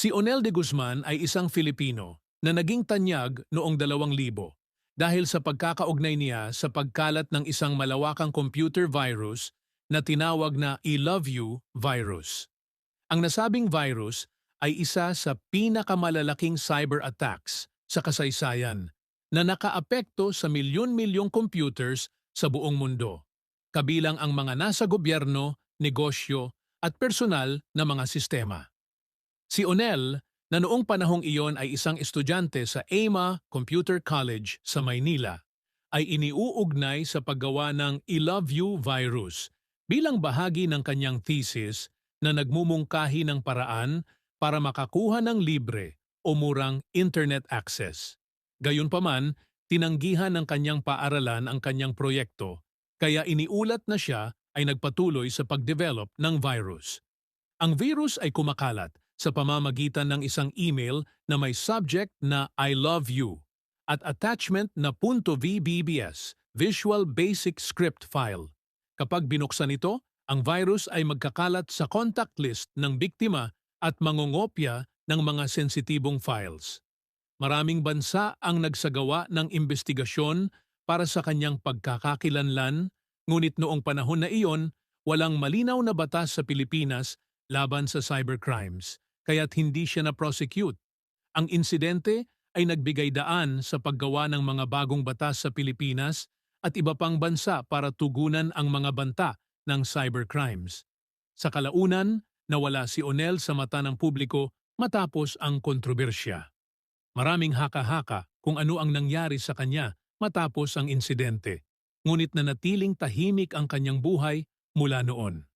Si Onel de Guzman ay isang Filipino na naging tanyag noong 2000 dahil sa pagkakaugnay niya sa pagkalat ng isang malawakang computer virus na tinawag na I Love You virus. Ang nasabing virus ay isa sa pinakamalalaking cyber attacks sa kasaysayan na nakaapekto sa milyon-milyong computers sa buong mundo, kabilang ang mga nasa gobyerno, negosyo at personal na mga sistema. Si Onel, na noong panahong iyon ay isang estudyante sa AMA Computer College sa Maynila, ay iniuugnay sa paggawa ng I Love You virus bilang bahagi ng kanyang thesis na nagmumungkahi ng paraan para makakuha ng libre o murang internet access. Gayunpaman, tinanggihan ng kanyang paaralan ang kanyang proyekto, kaya iniulat na siya ay nagpatuloy sa pagdevelop ng virus. Ang virus ay kumakalat sa pamamagitan ng isang email na may subject na I love you at attachment na .vbbs, Visual Basic Script File. Kapag binuksan ito, ang virus ay magkakalat sa contact list ng biktima at mangongopya ng mga sensitibong files. Maraming bansa ang nagsagawa ng investigasyon para sa kanyang pagkakakilanlan, ngunit noong panahon na iyon, walang malinaw na batas sa Pilipinas laban sa cybercrimes, kaya't hindi siya na-prosecute. Ang insidente ay nagbigay daan sa paggawa ng mga bagong batas sa Pilipinas at iba pang bansa para tugunan ang mga banta ng cybercrimes. Sa kalaunan, nawala si Onel sa mata ng publiko matapos ang kontrobersya. Maraming haka-haka kung ano ang nangyari sa kanya matapos ang insidente, ngunit nanatiling tahimik ang kanyang buhay mula noon.